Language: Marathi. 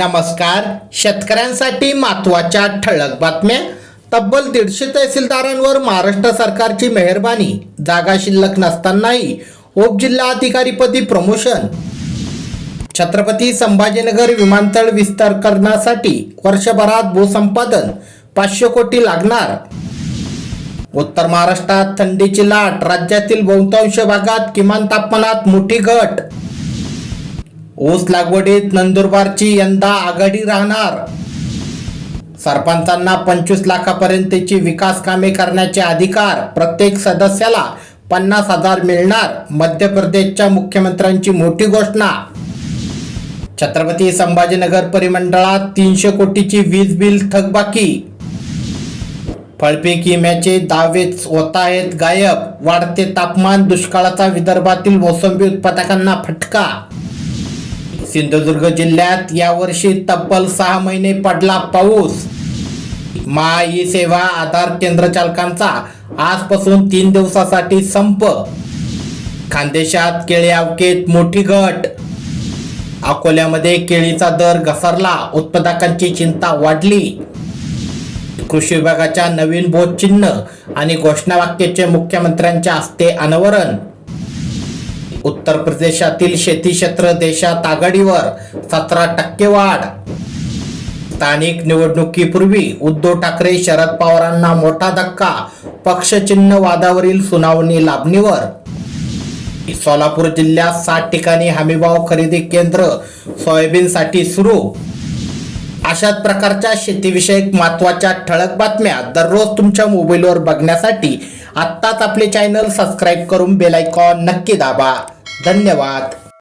नमस्कार. शेतकऱ्यांसाठी महत्त्वाच्या ठळक बातम्या. तब्बल दीडशे तहसीलदारांवर महाराष्ट्र सरकारची मेहरबानी. जागा शिल्लक नसतानाही उपजिल्हाधिकारीपदी प्रमोशन. छत्रपती संभाजीनगर विमानतळ विस्तार करण्यासाठी वर्षभरात भूसंपादन पाचशे कोटी लागणार. उत्तर महाराष्ट्रात थंडीची लाट राज्यातील बहुतांश भागात किमान तापमानात मोठी घट. ऊस लागवडीत नंदुरबारची यंदा आघाडी राहणार. सरपंचांना पंचवीस लाखापर्यंतची विकास कामे करण्याचे अधिकार प्रत्येक सदस्याला पन्नास हजार मिळणार मध्य प्रदेशच्या मुख्यमंत्र्यांची मोठी घोषणा. छत्रपती संभाजीनगर परिमंडळात तीनशे कोटीची वीज बिल थकबाकी. फळपीक विम्याचे दावेच होत आहेत गायब वाढते तापमान दुष्काळाचा विदर्भातील मोसंबी उत्पादकांना फटका. सिंधुदुर्ग जिल्ह्यात यावर्षी तब्बल सहा महिने पडला पाऊस. मा ई सेवा आधार केंद्र चालकांचा आजपासून तीन दिवसासाठी संप. खानदेशात केळी अवकेत मोठी घट. अकोल्यामध्ये केळीचा दर घसरला उत्पादकांची चिंता वाढली. कृषी विभागाच्या नवीन बोधचिन्ह आणि घोषणावाक्याचे मुख्यमंत्र्यांच्या हस्ते अनावरण. उत्तर प्रदेशातील शेती क्षेत्र देशात आघाडीवर सतरा टक्के वाढ. स्थानिक निवडणुकीपूर्वी उद्धव ठाकरे शरद पवारांना मोठा धक्का पक्षचिन्ह वादावरील सुनावणी लाभणीवर. सोलापूर जिल्ह्यात सात ठिकाणी हमीभाव खरेदी केंद्र सोयाबीनसाठी सुरू अशाच प्रकारच्या शेतीविषयक महत्त्वाच्या ठळक बातम्या दररोज तुमच्या मोबाईलवर बघण्यासाठी आत्ताच आपले चॅनल सबस्क्राईब करून बेलायकॉन नक्की दाबा. धन्यवाद.